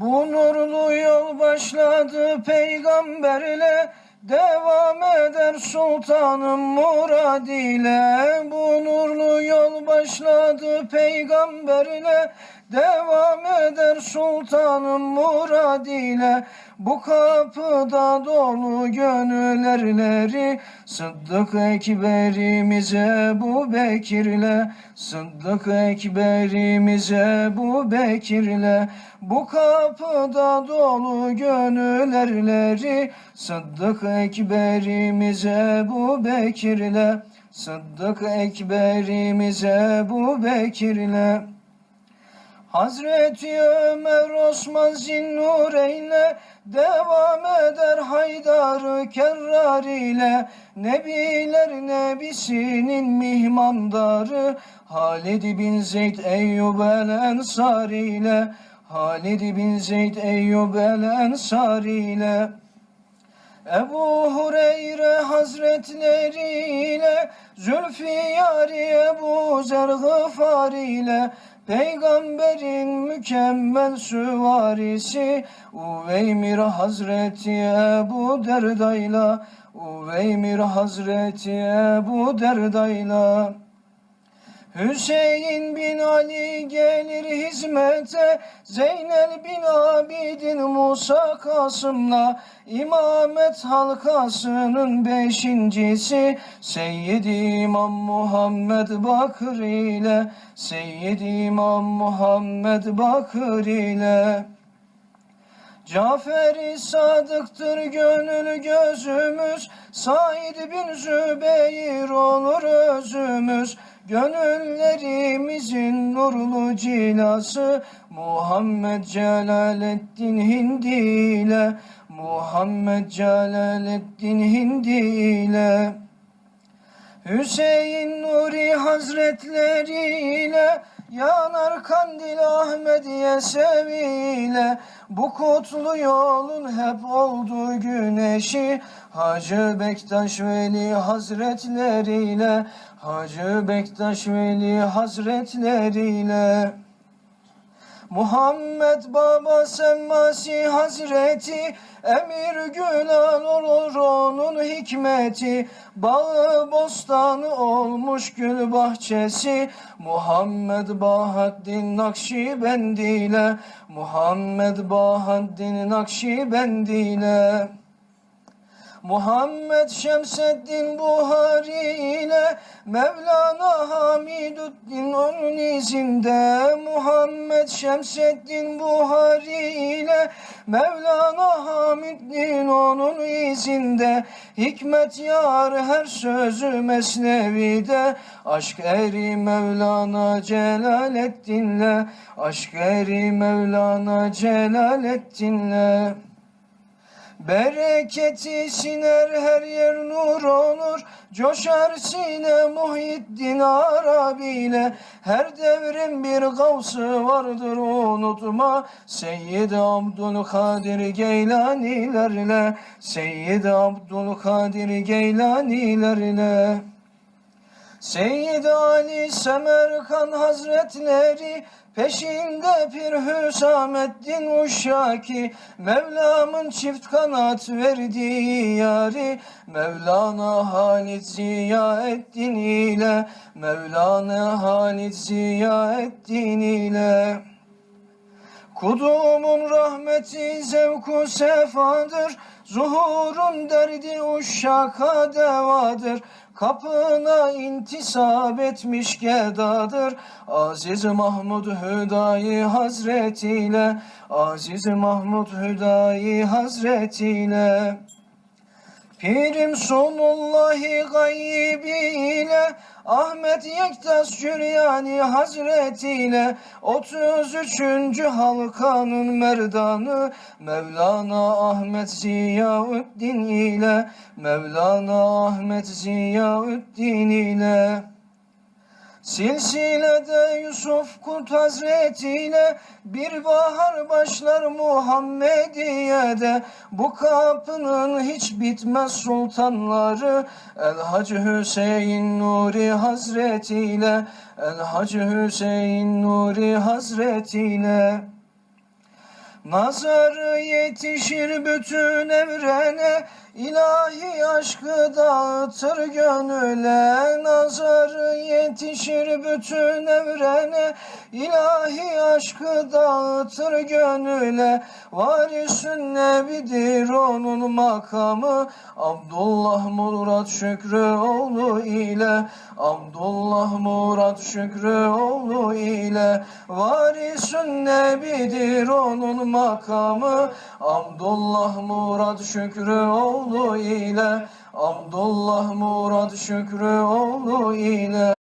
Bu nurlu yol başladı peygamberle Devam eder sultanım murad ile. Bu nurlu yol başladı peygamberle Devam eder sultanım murad ile Bu kapıda dolu gönül erleri Sıddık Ekberimiz Ebu Bekir'le Sıddık Ekberimiz Ebu Bekir'le. Bu kapıda dolu gönül erleri Sıddık Ekberimiz Ebu Bekir'le. Sıddık Ekberimiz Ebu Bekir'le Hazreti Ömer Osman Zinnureyn'le devam eder Haydar Kerrar ile. Nebiler Nebisinin mihmandarı Halid bin Zeyd Eyyub el Ensari ile. Halid bin Zeyd Eyyub el Ensari ile. Ebu Hureyre Hazretleriyle Zülfiyari Ebu Zer Gıfari ile Peygamberin mükemmel süvarisi Uveymir Hazreti Ebu Derda'yla Uveymir Hazreti Ebu Derda'yla Hüseyin bin Ali gelir hizmete Zeynel bin Abidin Musa Kasım'la İmamet halkasının beşincisi Seyyid İmam Muhammed Bakır ile Seyyid İmam Muhammed Bakır ile. Cafer-i Sadık'tır gönül gözümüz Said bin Zübeyir olur özümüz Gönüllerimizin nurlu cilası Muhammed Celaleddin Hindi ile Muhammed Celaleddin Hindi ile Hüseyin Nuri Hazretleri ile Yanar kandil Ahmediye seviyle Bu kutlu yolun hep oldu güneşi Hacı Bektaş Veli Hazretleriyle Hacı Bektaş Veli Hazretleriyle Muhammed Baba Semmasi Hazreti Emir Gülal olur onun hikmeti. Bağı bostanı olmuş gül bahçesi. Muhammed Bahaddin Nakşibendiyle Muhammed Bahaddin Nakşibendiyle Muhammed Şemseddin Buhari ile Mevlana Hamiduddin onun izinde. Muhammed Şemseddin Buhari ile Mevlana Hamiduddin onun izinde. Hikmet yar her sözü mesnevide. Aşk eri Mevlana Celaleddin'le. Aşk eri Mevlana Celaleddin'le Bereketi siner her yer nur olur. Coşar sine Muhyiddin Arabiyle Her devrin bir gavsı vardır unutma. Seyyid Abdülkadir Geylanilerle. Seyyid Abdülkadir Geylanilerle Seyyid Ali Semerkan Hazretleri Peşinde Pir Hüsamettin Uşaki Mevlamın çift kanat verdiği yari Mevlana Halit Ziyaeddin ile Mevlana Halit Ziyaeddin ile Kudumun rahmeti zevku sefadır. Zuhurun derdi uşşaka devadır. Kapına intisap etmiş gedadır. Aziz Mahmud Hüdayi Hazretiyle Aziz Mahmud Hüdayi Hazretiyle Pirim Sunullahi gaybiyle Ahmet Yektas Süryani Hazretiyle 33. halkanın merdanı Mevlana Ahmet Ziyaüddin ile Mevlana Ahmet Ziyaüddin ile Silsilede Yusuf Kurt Hazretiyle bir bahar başlar Muhammediye'de Bu kapının hiç bitmez sultanları El Hacı Hüseyin Nuri Hazretiyle El Hacı Hüseyin Nuri Hazretiyle Nazarı yetişir bütün evrene ilahi aşkı dağıtır gönüle. Nazarı yetişir bütün evrene ilahi aşkı dağıtır gönüle. Varisün nebidir onun makamı Abdullah Murat Şükrü oğlu ile. Abdullah Murat Şükrü oğlu ile. Varisün nebidir onun makamı Abdullah Murat Şükrü oğlu ile Abdullah Murat Şükrü oğlu ile.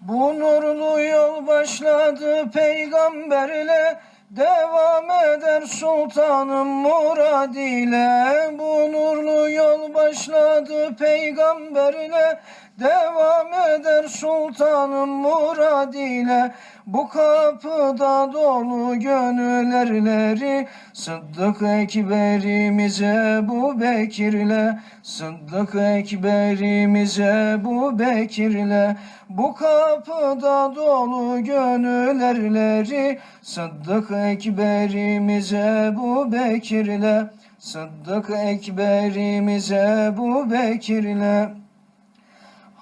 Bu nurlu yol başladı peygamberle Devam eder sultanım murad ile. Bu nurlu yol başladı peygamberle Devam eder sultanım murad ile Bu kapıda dolu gönül erleri Sıddık Ekberimiz Ebu Bekir'le Sıddık Ekberimiz Ebu Bekir'le. Bu kapıda dolu gönül erleri Sıddık Ekberimiz Ebu Bekir'le. Sıddık Ekberimiz Ebu Bekir'le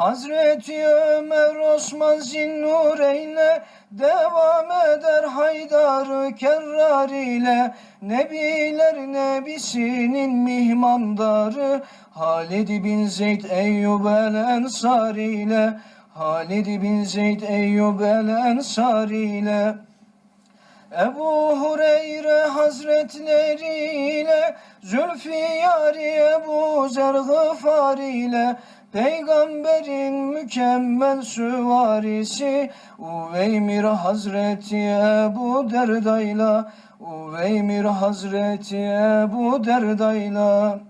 Hazreti Ömer Osman Zinnureyn'le devam eder Haydar Kerrar ile. Nebiler Nebisinin mihmandarı Halid bin Zeyd Eyyub el Ensari ile. Halid bin Zeyd Eyyub el Ensari ile. Ebu Hureyre Hazretleriyle Zülfiyari Ebu Zer ile Peygamberin mükemmel süvarisi. Uveymir Hazreti Ebu Derda'yla Uveymir Hazreti Ebu Derda'yla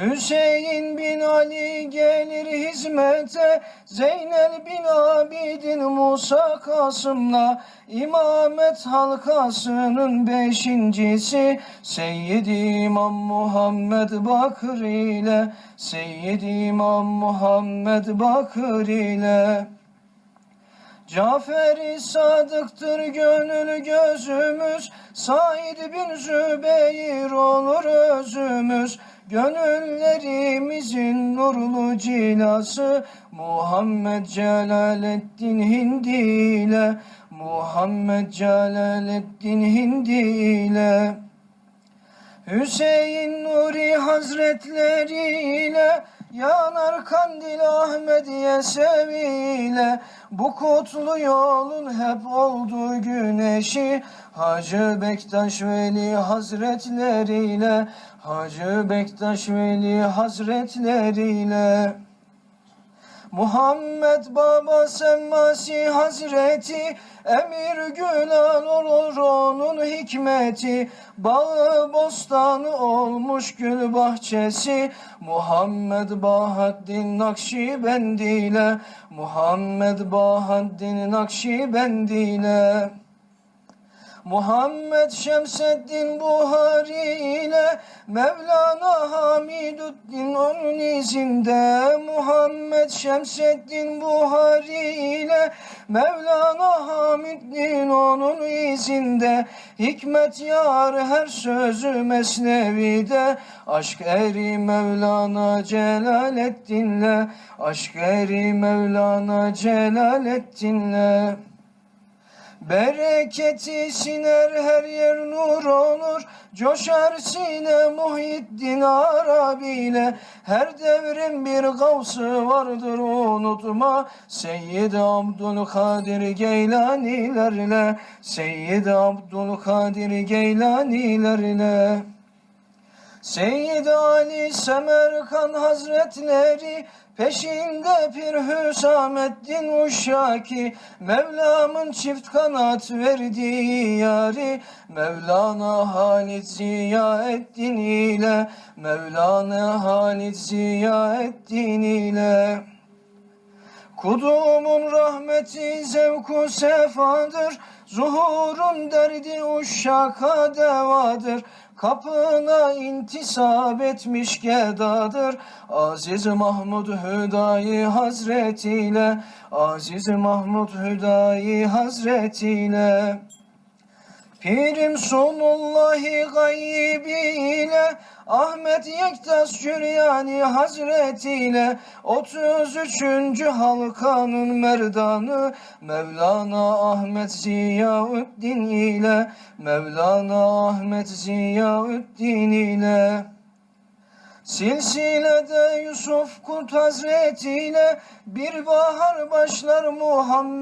Hüseyin bin Ali gelir hizmete Zeynel bin Abidin Musa Kasım'la İmamet halkasının beşincisi Seyyid İmam Muhammed Bakır ile Seyyid İmam Muhammed Bakır ile. Cafer-i Sadık'tır gönül gözümüz Said bin Zübeyir olur özümüz Gönüllerimizin nurlu cilası Muhammed Celaleddin Hindi ile Muhammed Celaleddin Hindi ile Hüseyin Nuri Hazretleri ile Yanar kandil Ahmediye seviyle Bu kutlu yolun hep olduğu güneşi Hacı Bektaş Veli Hazretleriyle Hacı Bektaş Veli Hazretleriyle Muhammed Baba Semmasi Hazreti Emir Gülan olur onun hikmeti Bağı bostanı olmuş gül bahçesi Muhammed Bahaddin Nakşibendiyle Muhammed Bahaddin Nakşibendiyle Muhammed Şemseddin Buhari ile Mevlana Hamiduddin onun izinde. Muhammed Şemseddin Buhari ile Mevlana Hamiduddin onun izinde. Hikmet yar her sözü mesnevide. Aşk eri Mevlana Celaleddin'le. Aşk eri Mevlana Celaleddin'le Bereketi siner her yer nur olur. Coşar sine Muhyiddin Arabiyle. Her devrin bir gavsı vardır unutma. Seyyid Abdülkadir Geylanilerle. Seyyid Abdülkadir Geylanilerle Seyyid Ali Semerkan Hazretleri Peşinde Pir Hüsamettin Uşaki Mevlamın çift kanat verdiği yari Mevlana Halit Ziyaeddin ile Mevlana Halit Ziyaeddin ile. Kudumun rahmeti zevku sefadır Zuhurun derdi uşşaka devadır. Kapına intisap etmiş gedadır. Aziz Mahmud Hüdayi Hazretiyle Aziz Mahmud Hüdayi Hazretiyle Pirim sonullahi gaybiyle Ahmet Yektas Süryani Hazretiyle 33. halkanın merdanı Mevlana Ahmet Ziyaüddin ile Mevlana Ahmet Ziyaüddin ile Silsilede Yusuf Kurt Hazretiyle bir bahar başlar Muhammed